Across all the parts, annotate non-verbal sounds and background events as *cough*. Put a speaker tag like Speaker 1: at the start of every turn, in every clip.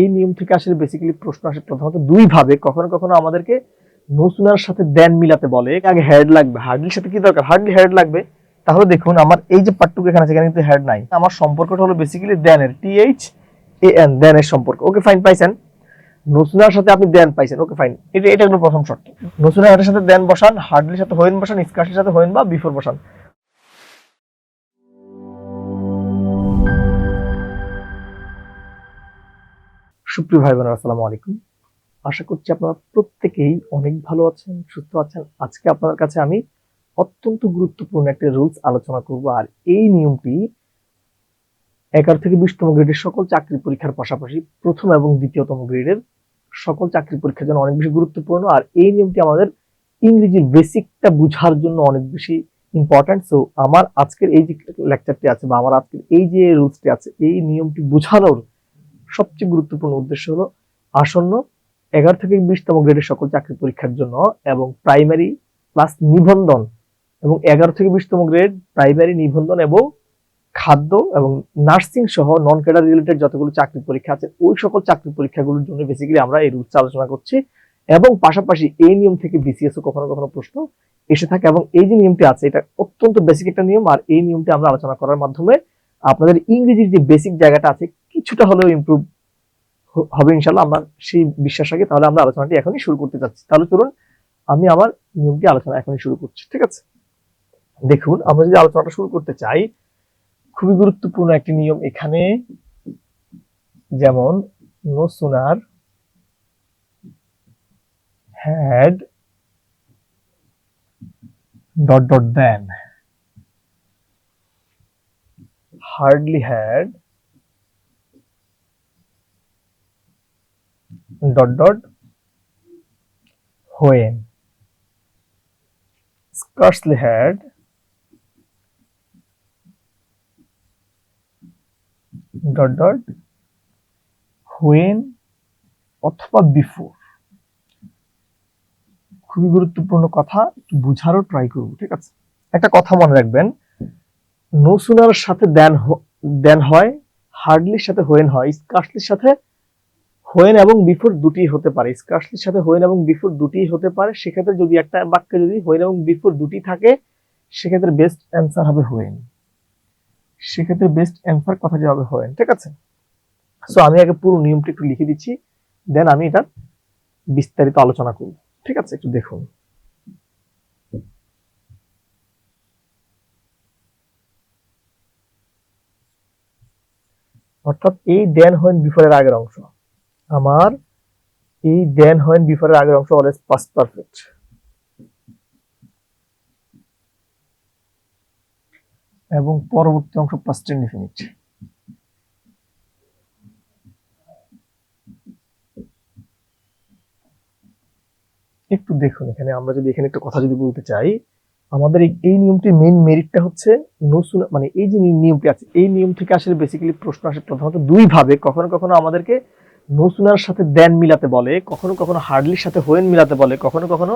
Speaker 1: এই নিয়ম থেকে আসলে বেসিক্যালি প্রশ্ন আসে প্রথমত দুই ভাবে কখনো কখনো আমাদেরকে নসুনার সাথে দেন মিলাতে বলে আগে হেড লাগবে। হার্ডলির সাথে কি দরকার? হার্ডলি হেড লাগবে। তাহলে দেখুন, আমার এই যে পার্টটুকু এখানে এখানে কিন্তু হেড নাই। আমার সম্পর্কটা হলো বেসিক্যালি দেনের টি এইচ এ এন দেনের সম্পর্ক। ওকে ফাইন পাইছেন? নসুনার সাথে আপনি দেন পাইছেন। ওকে ফাইন এটা এটা হলো প্রথম শর্ত। নসুনার সাথে দেন বসান হার্ডলির সাথে হোয়েন বসান স্কার্সের সাথে হোয়েন বা বিফোর বসান। সুপ্রিয় ভাই বোনেরা আসসালামু আলাইকুম। আশা করছি আপনারা প্রত্যেকেই অনেক ভালো আছেন, সুস্থ আছেন। আজকে আপনার কাছে আমি অত্যন্ত গুরুত্বপূর্ণ একটা রুলস আলোচনা করব, আর এই নিয়মটি এগারো থেকে বিশতম গ্রেডের সকল চাকরি পরীক্ষার পাশাপাশি প্রথম এবং দ্বিতীয়তম গ্রেডের সকল চাকরি পরীক্ষার জন্য অনেক বেশি গুরুত্বপূর্ণ, আর এই নিয়মটি আমাদের ইংরেজির বেসিকটা বোঝার জন্য অনেক বেশি ইম্পর্ট্যান্ট সো আমার আজকের এই যে লেকচারটি আছে বা আমার আজকের এই যে রুলসটি আছে, এই নিয়মটি বোঝানোর সবচেয়ে গুরুত্বপূর্ণ উদ্দেশ্য হলো আসন্ন এগারো থেকে বিশতম গ্রেডের সকল চাকরি পরীক্ষার জন্য এবং প্রাইমারি প্লাস নিবন্ধন এবং এগারো থেকে বিশতম গ্রেড প্রাইমারি নিবন্ধন এবং খাদ্য এবং নার্সিং সহ নন ক্যাডার রিলেটেড যতগুলো চাকরি পরীক্ষা আছে, ওই সকল চাকরি পরীক্ষাগুলোর জন্য বেসিক্যালি আমরা এই রুলস আলোচনা করছি। এবং পাশাপাশি এই নিয়ম থেকে বিসিএস কখনো কখনো প্রশ্ন এসে থাকে এবং এই যে নিয়মটি আছে, এটা অত্যন্ত বেসিক একটা নিয়ম আর এই নিয়মটি আমরা আলোচনা করার মাধ্যমে আপনাদের ইংরেজির যে বেসিক জায়গাটা আছে কিছুটা হলেও ইমপ্রুভ হবে ইনশাল্লাহ আমরা সেই বিশ্বাস রাখি। তাহলে আমরা আলোচনাটি এখনই শুরু করতে যাচ্ছি তাহলে চলুন, আমি আমার নিয়মটি আলোচনা এখনই শুরু করছি, ঠিক আছে? দেখুন, আমরা যদি আলোচনাটা শুরু করতে চাই, খুবই গুরুত্বপূর্ণ একটি নিয়ম এখানে। যেমন no sooner had dot dot then hardly had dot dot when scarcely had dot dot when অথবা বিফোর খুবই গুরুত্বপূর্ণ কথা বুঝারও ট্রাই করব, ঠিক আছে? একটা কথা মনে রাখবেন নো সাথে দেন দেন হয় হার্ডলির সাথে হোয়েন হয় স্কার্সলির সাথে হোয়েন এবং বিফোর দুটি হতে পারে। স্কার্সলির সাথে হোয়েন এবং বিফোর দুটি হতে পারে, সেক্ষেত্রে যদি একটা বাক্যে যদি হোয়েন এবং বিফোর দুটি থাকে, সেক্ষেত্রে বেস্ট অ্যান্সার হবে হোয়েন সেক্ষেত্রে বেস্ট অ্যান্সার কথাটি হবে হোয়েন ঠিক আছে? সো আমি আগে পুরো নিয়মটি একটু লিখে দিচ্ছি দেন আমি এটা বিস্তারিত আলোচনা করব। ঠিক আছে? একটু দেখুন। অর্থাৎ এই দেন হোয়েন বিফোরের আগের অংশ। আমার এই দেন হোয়েন বিফোরের আগের অংশ অলওয়েজ পাস্ট পারফেক্ট এবং পরবর্তী অংশ পাস্ট ইনডিফিনিট একটু দেখুন এখানে, আমরা যদি এখানে একটা কথা যদি বলতে চাই, আমাদের এই- নিয়মটির মেইন মেরিটটা হচ্ছে নসুন মানে এই যে নিয়মটি আছে, এই নিয়ম থেকে আসলে বেসিক্যালি প্রশ্ন আসে প্রথমত দুই ভাবে, কখনো কখনো আমাদেরকে নসুনার সাথে দেন মিলাতে বলে, কখনো কখনো হার্ডলির সাথে হোয়েন মিলাতে বলে, কখনো কখনো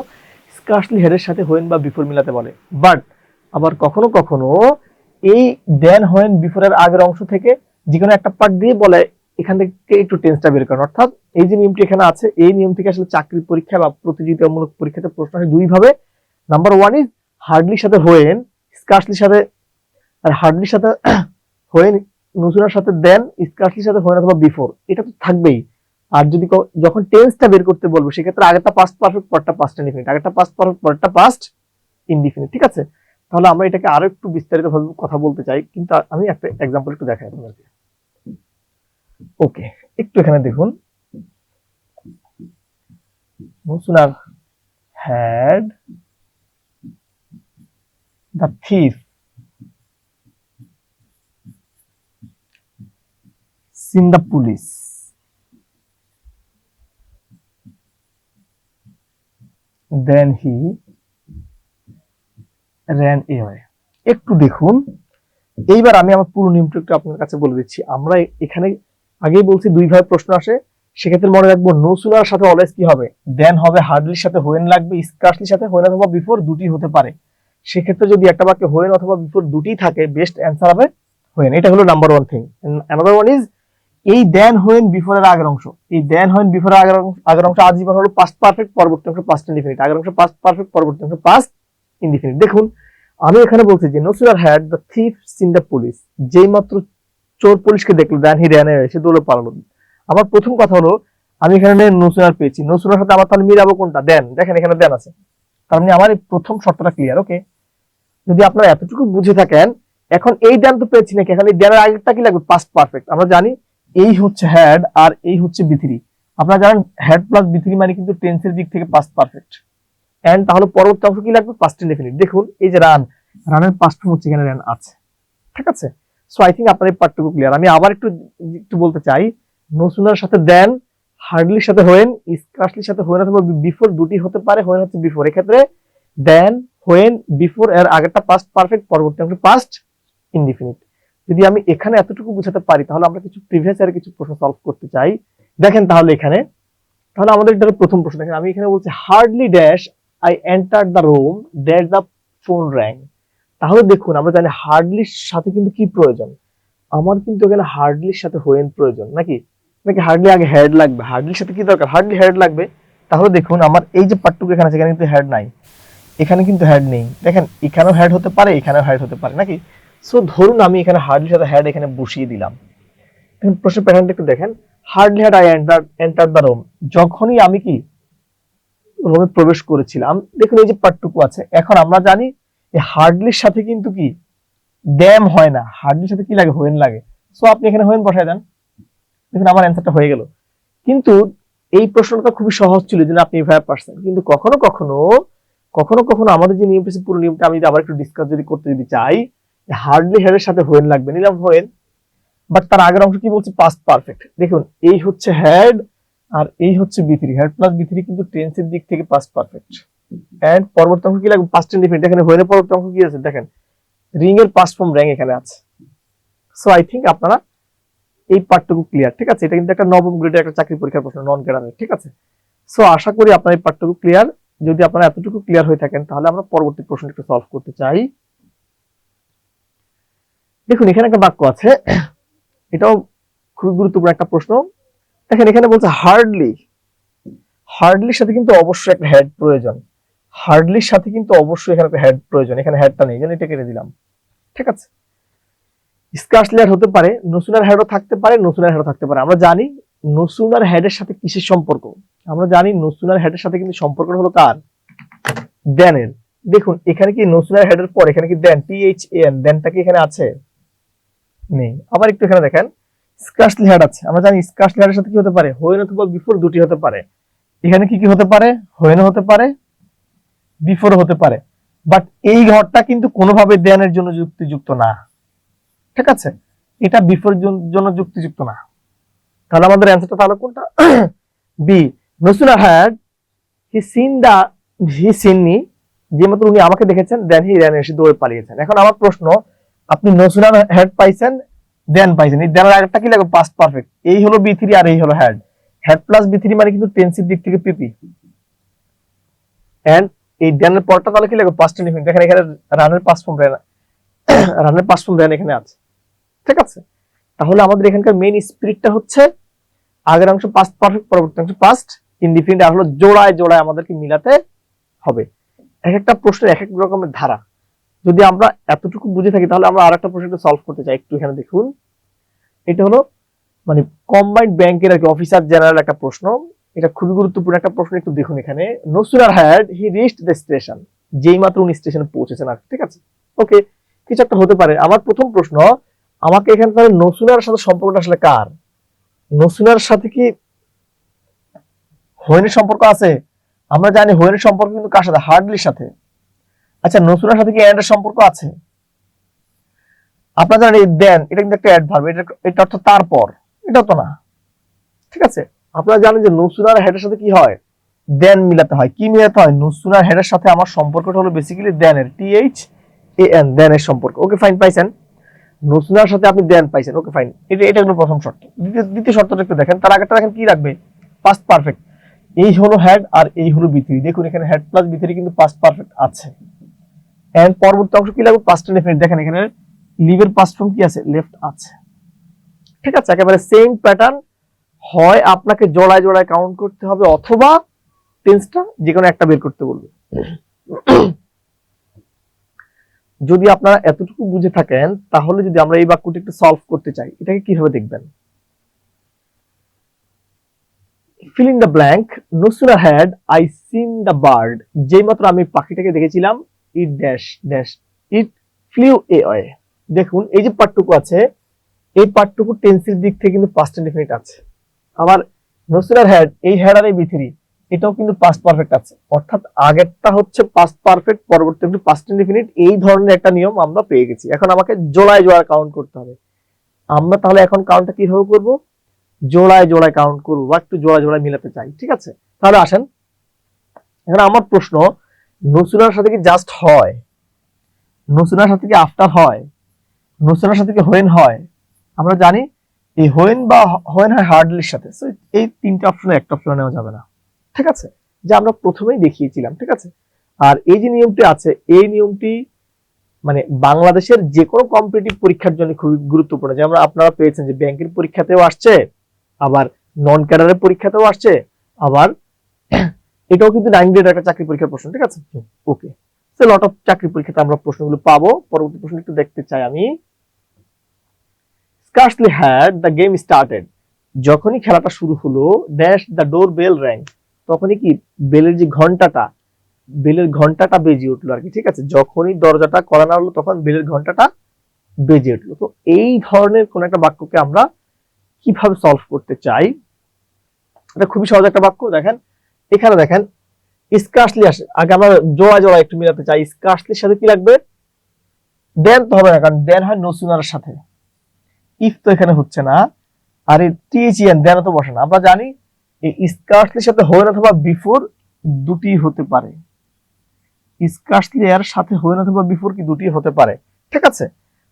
Speaker 1: স্কার্সলি হেডের সাথে হোয়েন বা বিফোর মিলাতে বলে। বাট, আবার কখনো কখনো এই দেন হোয়েন বিফোরের আগের অংশ থেকে যে কোনো একটা পার্ট দিয়ে বলে, এখান থেকে একটু টেন্সটা বের করেন। অর্থাৎ এই যে নিয়মটি এখানে আছে, এই নিয়ম থেকে আসলে চাকরির পরীক্ষা বা প্রতিযোগিতামূলক পরীক্ষাতে প্রশ্ন আসে দুইভাবে নাম্বার ওয়ান ইজ হার্ডলির সাথে হোয়েন, স্কার্সলির সাথে, আর হার্ডলির সাথে হোয়েন নসুরার সাথে দেন স্কার্সলির সাথে হোয়েন অথবা বিফোর এটা তো থাকবেই। আর যদি যখন টেন্সটা বের করতে বলব, সেক্ষেত্রে আগেরটা পাস্ট পারফেক্ট পরটা পাস্ট ইনডিফিনিট আগেরটা পাস্ট পারফেক্ট পরটা পাস্ট ইনডিফিনিট ঠিক আছে? তাহলে আমরা এটাকে আরও একটু বিস্তারিত ভাবে কথা বলতে চাই। কিন্তু আমি একটা এক্সাম্পল একটু দেখাই আপনাদেরকে। ওকে একটু এখানে দেখুন। No sooner had the thief seen the police then he ran away একটু দেখুন। এইবার আমি আমার পুরো নিয়মটা একটু আপনার কাছে বলে দিচ্ছি। আমরা এখানে আগেই বলছি, দুই ভাবে প্রশ্ন আসে। সেক্ষেত্রে মনে রাখব নো সুনার সাথে অলওয়েজ কি হবে? দেন হবে হার্ডলির সাথে হোয়েন লাগবে স্কার্সলির সাথে হোয়েন অথবা বিফোর দুটি হতে পারে। সেক্ষেত্রে যদি একটা বাক্যে হোয়েন অথবা বিফোর দুটি থাকে বেস্ট অ্যান্সার হবে হোয়েন এটা হলো number one thing another one is এই দেন হোয়েন বিফোরের আগের অংশ। এই দেন হোয়েন বিফোরের আগের অংশ আগের অংশ আজীবন হলো পাস্ট পারফেক্ট পরবর্তী অংশ পাস্ট ইনডিফিনিট আগের অংশ পাস্ট পারফেক্ট পরবর্তী অংশ পাস্ট ইনডিফিনিট দেখুন, আমি এখানে বলছি যে no sooner had the thief seen the police যেই মাত্র চোর পুলিশকে দেখল দেন হি র্যান এসে দৌড়ে পালালো। আমার প্রথম কথা হলো, আমি এখানে নসুরার পেয়েছি। নসুরার সাথে আমার তাহলে মিলাবো কোনটা? দেন। দেখেন, এখানে দেন আছে। তার মানে আমার এই প্রথম শর্তটা ক্লিয়ার ওকে যদি আপনারা এতটুকু বুঝে থাকেন, এখন এই দেন তো পেয়েছি নাকি? এখন এই দেনের আগেরটা কি লাগবে পাস্ট পারফেক্ট আমরা জানি এই হচ্ছে হ্যাড আর এই হচ্ছে বিথিরি আপনারা জানেন হ্যাড প্লাস বিথিরি মানে কিন্তু টেন্সের দিক থেকে পাস্ট পারফেক্ট এন্ড তাহলে পরবর্তী অংশ কি লাগবে? পাস্ট ইনডেফিনিট দেখুন, এই যে রান রানের পাস্ট ফর্ম হচ্ছে এখানে রান আছে। ঠিক আছে? সো আই থিঙ্ক আপনার এই পার্টটুকু ক্লিয়ার আমি আবার একটু একটু বলতে চাই, নসুনার সাথে দেন হার্ডলির সাথে হোয়েন স্ক্রাশলির সাথে হোয়েন অথবা বিফোর দুটি হতে পারে হোয়েন হচ্ছে বিফোর এক্ষেত্রে দেন হোয়েন বিফোর এর আগেরটা পাস্ট পারফেক্ট পরবর্তী অংশ পাস্ট ইনডিফিনিট যদি আমি এখানে এতটুকু বুঝাতে পারি, তাহলে আমরা কিছু প্রিভিয়াস এর কিছু প্রশ্ন সলভ করতে চাই। দেখেন তাহলে এখানে, তাহলে আমাদের এটা প্রথম প্রশ্ন দেখেন, আমি এখানে বলছি hardly dash I enter the room dash the phone rang তাহলে দেখুন, আমরা জানি হার্ডলির সাথে কিন্তু কি প্রয়োজন? আমার কিন্তু এখানে হার্ডলির সাথে হোয়েন প্রয়োজন, নাকি? নাকি হার্ডলি আগে হেড লাগবে? হার্ডলির সাথে কি দরকার? হার্ডলি হেড লাগবে। তাহলে দেখুন, আমার এই যে পার্টটুকু এখানে আছে, এখানে কিন্তু হেড নাই। এখানে কিন্তু হেড নেই। দেখেন, এখানেও হেড হতে পারে, এখানেও হেড হতে পারে, নাকি? সো ধরুন আমি এখানে হার্ডলির সাথে হেড এখানে বসিয়ে দিলাম। এখন প্রশ্নের প্যাটার্নটা একটু দেখেন। Hardly had I enter enter the room যখনই আমি কি রুমে প্রবেশ করেছিলাম, দেখুন এই যে পার্টটুকু আছে। এখন আমরা জানি এই হার্ডলির সাথে কিন্তু কি ড্যাম হয় না। হার্ডলির সাথে কি লাগে? হোয়েন লাগে। সো আপনি এখানে হোয়েন বসায় দেন। দেখুন আমার অ্যান্সারটা হয়ে গেল। কিন্তু এই প্রশ্নটা খুবই সহজ ছিল যে আপনি এভাবে পারছেন। কিন্তু কখনো কখনো কখনো কখনো আমাদের যে নিয়ম পুরো নিয়মটা আমি যদি আবার একটু ডিসকাস যদি করতে যদি চাই হার্ডলি হেডের সাথে হোয়েন লাগবে, নিলাম হোয়েন বাট তার আগের অংশ কি বলছি? পাস্ট পারফেক্ট দেখুন, এই হচ্ছে হেড আর এই হচ্ছে বিথ্রি হেড প্লাস বিথ্রি কিন্তু টেন্সের দিক থেকে পাস্ট পারফেক্ট এন্ড পরবর্তী অংশ কি লাগবে? পাস্ট ইনডিফিনিট এখানে হোয়েনের পরবর্তী অংশ কি আছে? দেখেন রিং এর পাস্ট ফর্ম র্যাঙ্ক এখানে আছে। সো আই থিঙ্ক আপনারা এই পার্টটুকু ক্লিয়ার ঠিক আছে? এটা কিন্তু একটা নবম গ্রেডের একটা চাকরি পরীক্ষার প্রশ্ন নন গ্রেডারের ঠিক আছে? সো আশা করি আপনার এই পার্টটুকু ক্লিয়ার যদি আপনারা এতটুকু ক্লিয়ার হয়ে থাকেন, তাহলে আমরা পরবর্তী প্রশ্ন একটু সলভ করতে চাই। দেখুন, এখানে একটা বাক্য আছে। এটাও খুবই গুরুত্বপূর্ণ একটা প্রশ্ন। দেখেন, এখানে বলছে হার্ডলি হার্ডলির সাথে কিন্তু অবশ্যই একটা হেড প্রয়োজন। হার্ডলির সাথে কিন্তু অবশ্যই এখানে একটা হেড প্রয়োজন। এখানে হেডটা নেই যেন এটা কেটে দিলাম। ঠিক আছে? স্কার্সলেয়ার হতে পারে নসুনার হেডও থাকতে পারে নসুনার হেডও থাকতে পারে। আমরা জানি নসুনার হেডের সাথে কিসের সম্পর্ক? আমরা জানি নসুনার হেডের সাথে কিন্তু সম্পর্কটা হলো কার? দেনের। দেখুন, এখানে কি নসুনার হেডের পর, এখানে কি দেন? টি এইচ এন দেনটা কি এখানে আছে? নেই। আবার একটু এখানে দেখেন স্কার্সলি হেড আছে। আমরা জানি স্কার্সলি হেডের সাথে কি হতে পারে? হোয়েন অথবা বিফোর দুটি হতে পারে। এখানে কি কি হতে পারে? হোয়েন হতে পারে বিফোর হতে পারে। বাট এই ঘরটা কিন্তু কোনোভাবে দেনের জন্য যুক্তিযুক্ত না। ঠিক আছে? এটা বিফোর জন্য যুক্তিযুক্ত না। তাহলে আমাদের অ্যান্সারটা তাহলে কোনটা? B no sooner had he seen the he seen me যে মাত্র উনি আমাকে দেখেছেন দেন হি র্যান এসে দৌড়ে পালিয়েছেন। এখন আমার প্রশ্ন আপনি নসুনার হেড পাইছেন দেন পাইছেন। এই দেনের আরেকটা কি লাগবে পাস্ট পারফেক্ট এই হলো বি থ্রি আর এই হলো had had plus B three মানে কিন্তু টেন্সির দিক থেকে পিপি এন্ড এই দেনের পরটা তাহলে কি লাগবে পাস্ট ইনডিফিনিট দেখেন এখানে রানের পাস ফর্ম র্যান রানের পাস ফর্ম র্যান এখানে আছে। ঠিক আছে? তাহলে আমাদের এখানকার মেইন স্পিরিটটা হচ্ছে আগের অংশ পাস্ট পারফেক্ট পরবর্তী অংশ পাস্ট ইনডিফিনিট আর হলো জোড়ায় জোড়ায় আমাদেরকে মিলাতে হবে। এক একটা প্রশ্নের এক এক রকমের ধারা। যদি আমরা এতটুকু বুঝে থাকি, তাহলে আমরা আর একটা প্রশ্ন সলভ করতে চাই। একটু এখানে দেখুন। এটা হলো মানে কম্বাইন্ড ব্যাংকের আর কি অফিসার জেনারেল একটা প্রশ্ন। এটা খুবই গুরুত্বপূর্ণ একটা প্রশ্ন, একটু দেখুন এখানে। No sooner had he reached the station যেই মাত্র উনি স্টেশনে পৌঁছেছেন আর ঠিক আছে? ওকে কিছু একটা হতে পারে। আমার প্রথম প্রশ্ন, আমাকে এখানে তাহলে নসুনার সাথে সম্পর্কটা আসলে কার? নসুনার সাথে কি হোয়েনের সম্পর্ক আছে? আমরা জানি হোয়েনের সম্পর্ক কিন্তু কার সাথে? হার্ডলির সাথে। আচ্ছা নসুনার সাথে কি অ্যান্ডের সম্পর্ক আছে? আপনারা জানেন দেন, এটা কিন্তু একটা অ্যাডভার্ব এটা এটা অর্থ তারপর এটা তো না। ঠিক আছে? আপনারা জানেন যে নসুনার হেডের সাথে কি হয়? দেন মিলাতে হয়। কি মিলাতে হয়? নসুনার হেডের সাথে আমার সম্পর্কটা হলো বেসিক্যালি দেনের টি এইচ এ এন দেনের সম্পর্ক। ওকে ফাইন পাইছেন? নসুনার সাথে আপনি দেন পাইছেন। ওকে ফাইন এটা এটা হলো প্রথম শর্ত। দ্বিতীয় দ্বিতীয় শর্তটা একটু দেখেন। তার আগেটা দেখেন কি রাখবে? পাস্ট পারফেক্ট এই হলো হেড আর এই হলো বিথরি দেখুন, এখানে হেড প্লাস বিথরি কিন্তু পাস্ট পারফেক্ট আছে। এন্ড পরবর্তী অংশ কি লাগবে? পাস্ট ইনডিফিনিট দেখেন, এখানে লিভের পাস্ট ফর্ম কি আছে? লেফট আছে। ঠিক আছে? একেবারে সেম প্যাটার্ন হয় আপনাকে জোড়ায় জোড়ায় কাউন্ট করতে হবে, অথবা টেন্সটা যে কোনো একটা বের করতে বলবে। যদি আপনারা এতটুকু বুঝে থাকেন, তাহলে যদি আমরা এই বাক্যটি একটু সলভ করতে চাই, এটাকে কীভাবে দেখবেন? Filling the blank no sooner had I seen the bird যেই মাত্র আমি পাখিটাকে দেখেছিলাম it dash dash it flew away দেখুন, এই যে পার্টটুকু আছে, এই পার্টটুকু টেন্সির দিক থেকে কিন্তু পাস্ট ইনডিফিনিট আছে। আবার নসিরার হ্যাড এই হ্যাড আর এই বিথিরি এটাও কিন্তু পাস্ট পারফেক্ট আছে। অর্থাৎ আগেরটা হচ্ছে পাস্ট পারফেক্ট পরবর্তী পাস্ট ইনডিফিনিট এই ধরনের একটা নিয়ম আমরা পেয়ে গেছি। এখন আমাকে জোড়ায় জোড়ায় কাউন্ট করতে হবে। আমরা তাহলে এখন কাউন্টটা কীভাবে করব? জোড়ায় জোড়ায় কাউন্ট করব বা একটু জোড়ায় জোড়ায় মিলাতে চাই, ঠিক আছে? তাহলে আসেন। এখন আমার প্রশ্ন নসুরার সাথে কি জাস্ট হয়? নসুরার সাথে কি আফটার হয়? নসুরার সাথে কি হোয়েন হয়? আমরা জানি এই হোয়েন বা হোয়েন হয় হার্ডলির সাথে। এই তিনটা অপশনে একটা অপশন নেওয়া যাবে না। ঠিক আছে? যা আমরা প্রথমেই দেখিয়েছিলাম, ঠিক আছে? আর এই যে নিয়মটি আছে, এই নিয়মটি মানে বাংলাদেশের যে কোনো কম্পিটিটিভ পরীক্ষার জন্য খুবই গুরুত্বপূর্ণ। যেমন আপনারা পেয়েছেন যে ব্যাংকের পরীক্ষাতেও আসছে, আবার নন ক্যাডারের পরীক্ষাতেও আসছে, আবার এটাও কিন্তু নাইন গ্রেড একটা চাকরি পরীক্ষার প্রশ্ন ঠিক আছে? ওকে সে লট অফ চাকরি পরীক্ষাতে আমরা প্রশ্নগুলো পাবো। পরবর্তী প্রশ্ন একটু দেখতে চাই আমি। Scarcely had the game started যখনই খেলাটা শুরু হলো dash the door bell rang তখনই কি বেলের যে ঘন্টাটা বেলের ঘন্টাটা বেজে উঠল আর কি ঠিক আছে? যখনই দরজাটা করানো হলো তখন বেলের ঘন্টাটা বেজে উঠল। তো এই ধরনের কোন একটা বাক্যকে আমরা কীভাবে সলভ করতে চাই? এটা খুবই সহজ একটা বাক্য দেখেন। এখানে দেখেন, স্কার্সলি আসে। আগে আমরা জোড়া জোড়া একটু মিলাতে চাই। স্কার্সলির সাথে কি লাগবে? দেন তো হবে না, কারণ দেন হয় নসুনার সাথে। ইফ তো এখানে হচ্ছে না। আর এই টিএইচএন দেন তো বসে না। আমরা জানি এই স্কার্সলির সাথে হোয়েন অথবা বিফোর দুটি হতে পারে। স্কার্সলি এর সাথে হোয়েন অথবা বিফোর কি দুটি হতে পারে। ঠিক আছে?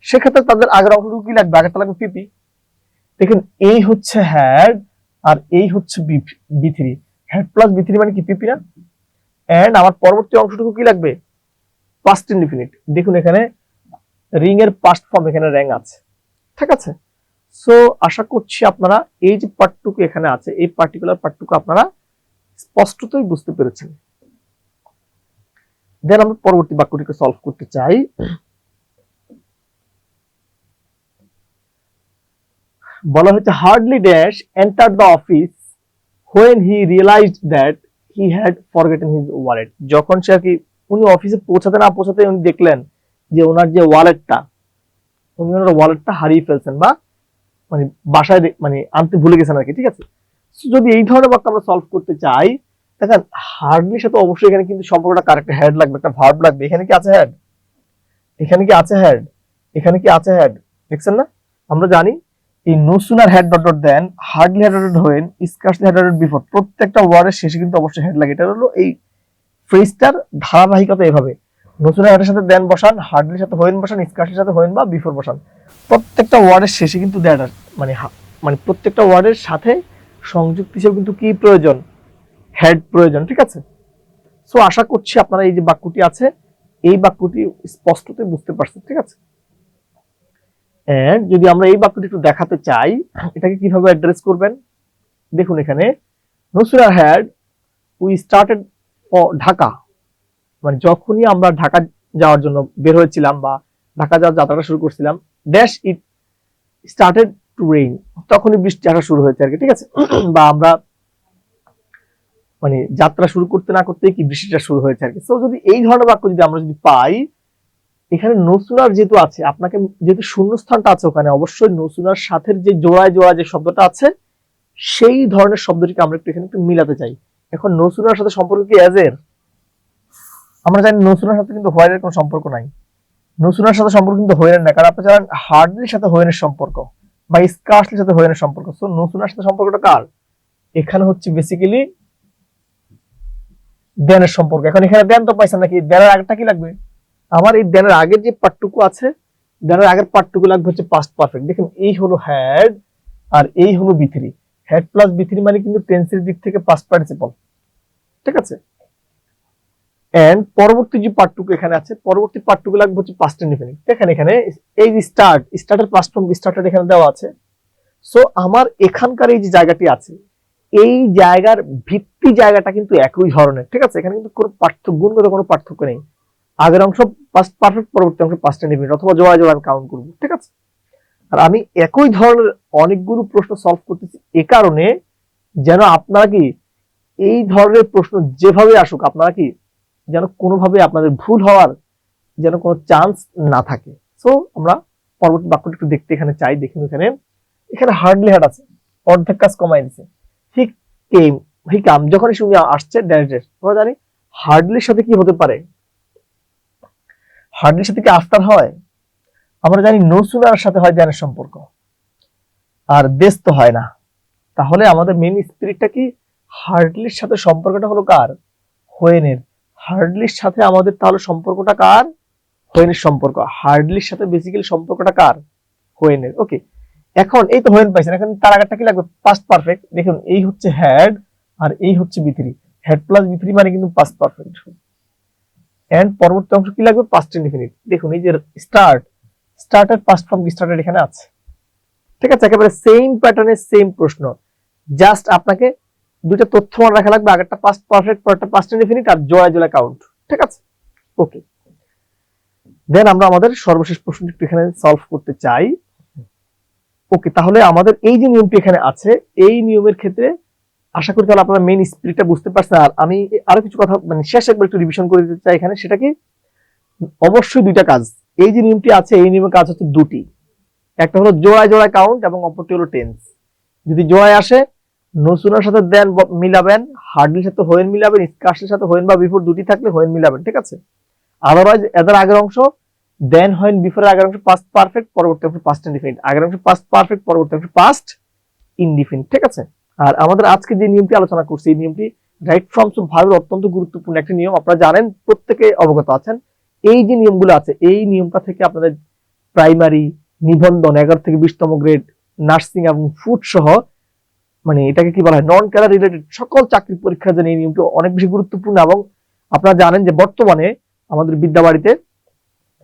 Speaker 1: সেক্ষেত্রে তাদের আগের অংশটুকু কি লাগবে? আগেরটা লাগবে পিপি। দেখেন, এই হচ্ছে হ্যাড আর এই হচ্ছে B three. Had plus B three মানে কি পিপি না? এন্ড আমার পরবর্তী অংশটুকু কি লাগবে? পাস্ট ইনডিফিনিট দেখুন এখানে রিং এর পাস্ট ফর্ম এখানে র্যাং আছে। ঠিক আছে? সো আশা করছি আপনারা এই যে পার্টটুকু এখানে আছে, এই পার্টিকুলার পার্টটুকু আপনারা স্পষ্টতই বুঝতে পেরেছেন। দেন আমরা পরবর্তী বাক্যটিকে সলভ করতে চাই। বলা হচ্ছে hardly dash enter the office when he realised that he had forgotten his wallet যখন সে আর কি উনি অফিসে পৌঁছাতে না পৌঁছাতে উনি দেখলেন যে ওনার যে ওয়ালেটটা উনি ওনার ওয়ালেটটা হারিয়ে ফেলছেন বা মানে বাসায় মানে আনতে ভুলে গেছেন আর কি, ঠিক আছে? যদি এই ধরনের বাক্য আমরা সলভ করতে চাই, দেখেন হার্ডলির সাথে অবশ্যই এখানে কিন্তু সম্পর্কটা কারেক্ট হেড লাগবে, একটা ভার্ব লাগবে। এখানে কি আছে হেড এখানে কি আছে হেড এখানে কি আছে হেড দেখছেন না? আমরা জানি এই no had dot dot then hardly had dot when scarcely had dot before প্রত্যেকটা ওয়ার্ডের শেষে কিন্তু অবশ্যই হেড লাগে। এটা হলো এই ফ্রেজটার ধারাবাহিকতা এভাবে। নো হেডের সাথে দেন বসান হার্ডলির সাথে হোয়েন বসান স্কার্সলির সাথে হোয়েন বা বিফোর বসান। প্রত্যেকটা ওয়ার্ডের শেষে কিন্তু দ্যাট মানে মানে প্রত্যেকটা ওয়ার্ডের সাথে সংযুক্ত হিসেবে কিন্তু কি প্রয়োজন? হেড প্রয়োজন, ঠিক আছে? সো আশা করছি আপনারা এই যে বাক্যটি আছে, এই বাক্যটি স্পষ্টতই বুঝতে পারছেন, ঠিক আছে? যদি আমরা এই বাক্যটি একটু দেখাতে চাই, এটাকে কীভাবে অ্যাড্রেস করবেন? দেখুন এখানে, no sooner had we started Dhaka. মানে যখনই আমরা ঢাকা যাওয়ার জন্য বের হয়েছিলাম বা ঢাকা যাওয়ার যাত্রাটা শুরু করছিলাম dash it started to rain তখনই বৃষ্টি আসা শুরু হয়েছে আর কি, ঠিক আছে? *clears throat* বা আমরা মানে যাত্রা শুরু করতে না করতেই কি বৃষ্টিটা শুরু হয়েছে আর কি। তো যদি এই ধরনের বাক্য যদি আমরা যদি পাই এখানে নসুনার যেহেতু আছে, আপনাকে যেহেতু শূন্যস্থানটা আছে ওখানে, অবশ্যই নসুনার সাথে যে জোড়ায় জোড়া যে শব্দটা আছে, সেই ধরনের শব্দটিকে আমরা একটু এখানে একটু মিলাতে চাই। এখন নসুনার সাথে সম্পর্ক কি অ্যাজের আমরা জানি নসুনার সাথে কিন্তু হোয়াইটের কোনো সম্পর্ক নাই। নসুনার সাথে সম্পর্ক কিন্তু হোয়েনের না, কারণ আপনি জানেন হার্ডলির সাথে হোয়েনের সম্পর্ক, বা স্কার্সলির সাথে হোয়েনের সম্পর্ক। সো নসুনার সাথে সম্পর্কটা কার? এখানে হচ্ছে বেসিক্যালি দেনের সম্পর্ক। এখন এখানে দেন তো পাইছেন নাকি? দেনের আগেরটা কি লাগবে? আমার এই দেনের আগের যে পার্টটুকু আছে, দেনের আগের পার্টটুকু লাগবে হচ্ছে পাস্ট পারফেক্ট দেখেন, এই হলো হ্যাড আর এই হলো B three had plus B three মানে কিন্তু টেন্সের দিক থেকে পাস্ট পার্টিসিপল ঠিক আছে? এন্ড পরবর্তী যে পার্টটুকু এখানে আছে, পরবর্তী পার্টটুকু লাগবে হচ্ছে পাস্ট ইনডিফিনিট দেখেন, এখানে এই যে স্টার্ট স্টার্টের পাস্ট ফর্ম স্টার্টেড এখানে দেওয়া আছে। সো আমার এখানকার এই যে জায়গাটি আছে, এই জায়গার ভিত্তি জায়গাটা কিন্তু একই ধরনের। ঠিক আছে? এখানে কিন্তু কোনো পার্থক্য গুণগত কোনো পার্থক্য নেই। আগের অংশ পাস্ট পারফেক্ট পরবর্তী অংশ পাস্ট ইন্ডিফিনিট অথবা জোড়া জোড়া কাউন্ট করব, ঠিক আছে? আর আমি একই ধরনের অনেকগুলো প্রশ্ন সলভ করতেছি এ কারণে যেন আপনারা কি এই ধরনের প্রশ্ন যেভাবে আসুক, আপনারা কি যেন কোনোভাবে আপনাদের ভুল হওয়ার যেন কোনো চান্স না থাকে। সো আমরা পরবর্তী বাক্যটা একটু দেখতে এখানে চাই দেখুন এখানে। এখানে হার্ডলি হ্যাড আছে, অর্ধেক কাজ কমাই দিছে। হি কেম হি কাম যখন সঙ্গে আসছে ড্যাশ ড্যাশ আমরা জানি হার্ডলির সাথে কি হতে পারে? হার্ডলির সাথে কি আফটার হয়? আমরা জানি নো সুনার সাথে হয় জ্ঞানের সম্পর্ক। আর দেশ তো হয় না। তাহলে আমাদের মেন স্পিরিটটা কি? হার্ডলির সাথে সম্পর্কটা হলো কার? হোয়েনের। হার্ডলির সাথে আমাদের তাহলে সম্পর্কটা কার? হোয়েনের সম্পর্ক। হার্ডলির সাথে বেসিক্যালি সম্পর্কটা কার? হোয়েনের। ওকে এখন এই তো হোয়েন পাইছেন। এখন তার আগেরটা কি লাগবে? পাস্ট পারফেক্ট দেখুন, এই হচ্ছে হ্যাড আর এই হচ্ছে বিথ্রি হেড প্লাস বিথ্রি মানে কিন্তু পাস্ট পারফেক্ট এন্ড পরবর্তী অংশ কি লাগবে? পাস্ট ইনডিফিনিট দেখুন, এই যে স্টার্ট স্টার্টের পাস্ট ফর্ম কি স্টার্টেড এখানে আছে? ঠিক আছে, একেবারে সেম প্যাটার্নের সেম প্রশ্ন। জাস্ট আপনাকে দুইটা তথ্য মনে রাখা লাগবে, আগেরটা পাস্ট পারফেক্ট পরেরটা পাস্ট ইনডিফিনিট আর জোড়া জোড়া কাউন্ট ঠিক আছে? ওকে দেন আমরা আমাদের সর্বশেষ প্রশ্নটি একটু এখানে সলভ করতে চাই। ওকে তাহলে আমাদের এই যে নিয়মটি এখানে আছে, এই নিয়মের ক্ষেত্রে আশা করি তাহলে আপনারা মেইন স্পিরিটটা বুঝতে পারছেন। আর আমি আরও কিছু কথা মানে শেষ একবার একটু রিভিশন করে দিতে চাই এখানে, সেটা কি? অবশ্যই দুইটা কাজ। এই যে নিয়মটি আছে, এই নিয়মের কাজ হচ্ছে দুটি। একটা হলো জোড়ায় জোড়ায় কাউন্ট এবং অপরটি হলো টেন্স যদি জোড়ায় আসে নসুনার সাথে দেন মিলাবেন হার্ডলির সাথে হোয়েন মিলাবেন স্কার্সের সাথে হোয়েন বা বিফোর দুটি থাকলে হোয়েন মিলাবেন, ঠিক আছে? আদারওয়াইজ এদের আগের অংশ দেন হোয়েন বিফোর আগের অংশ পাস্ট পারফেক্ট পরবর্তী অংশ পাস্ট ইনডিফিনিট আগের অংশ পাস্ট পারফেক্ট পরবর্তী অংশ পাস্ট ইনডিফিনিট ঠিক আছে? আর আমাদের আজকে যে নিয়মটি আলোচনা করছি, এই নিয়মটি রাইট ফ্রমস অফ ভার্বের অত্যন্ত গুরুত্বপূর্ণ একটি নিয়ম। আপনারা জানেন, প্রত্যেকে অবগত আছেন। এই যে নিয়মগুলো আছে, এই নিয়মটা থেকে আপনাদের প্রাইমারি নিবন্ধন, এগারো থেকে বিশতম গ্রেড নার্সিং এবং ফুড সহ মানে এটাকে কি বলা হয় নন ক্যারিয়ার রিলেটেড সকল চাকরি পরীক্ষার জন্য এই নিয়মটি অনেক বেশি গুরুত্বপূর্ণ এবং আপনারা জানেন যে বর্তমানে আমাদের বিদ্যাবাড়িতে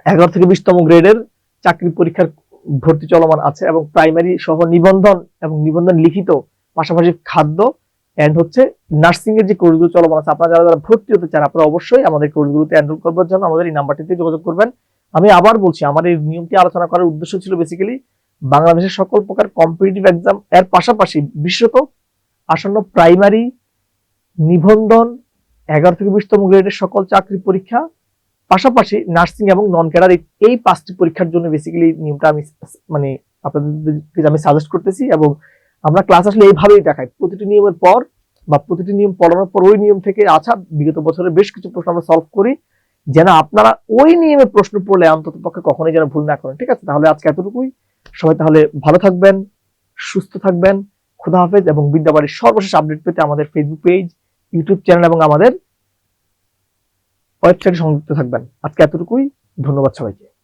Speaker 1: এগারো থেকে বিশতম গ্রেডের চাকরি পরীক্ষার ভর্তি চলমান আছে এবং প্রাইমারি সহ নিবন্ধন এবং নিবন্ধন লিখিত পাশাপাশি খাদ্য এন্ড হচ্ছে নার্সিং এর যে কোর্সগুলো চলমান আছে, আপনারা যারা যারা ভর্তি হতে চান, আপনারা অবশ্যই আমাদের কোর্সগুলোতে এনরোল করবার জন্য আমাদের এই নাম্বারটিতে যোগাযোগ করবেন। আমি আবার বলছি, আমার এই নিয়মটি আলোচনা করার উদ্দেশ্য ছিল বেসিক্যালি বাংলাদেশের সকল প্রকার কম্পিটিটিভ এক্সাম এর পাশাপাশি বিশেষত আসন্ন প্রাইমারি নিবন্ধন এগারো থেকে বিশতম গ্রেডের সকল চাকরি পরীক্ষা, পাশাপাশি নার্সিং এবং নন ক্যাডার এই পাঁচটি পরীক্ষার জন্য বেসিক্যালি নিয়মটা আমি মানে আপনাদের আমি সাজেস্ট করতেছি এবং আমরা ক্লাস আসলে এইভাবেই দেখাই। প্রতিটি নিয়মের পর বা প্রতিটি নিয়ম পড়ানোর পর ওই নিয়ম থেকে আচ্ছা বিগত বছরের বেশ কিছু প্রশ্ন আমরা সলভ করি। যেন আপনারা ওই নিয়মের প্রশ্ন পড়লে অন্তত পক্ষে কখনোই যেন ভুল না করেন। ঠিক আছে? তাহলে আজকে এতটুকুই। সবাই তাহলে ভালো থাকবেন, সুস্থ থাকবেন। খুদা হাফেজ এবং বিদ্যাবাড়ির সর্বশেষ আপডেট পেতে আমাদের ফেসবুক পেজ ইউটিউব চ্যানেল এবং আমাদের ওয়েবসাইটে সংযুক্ত থাকবেন। আজকে এতটুকুই। ধন্যবাদ সবাইকে।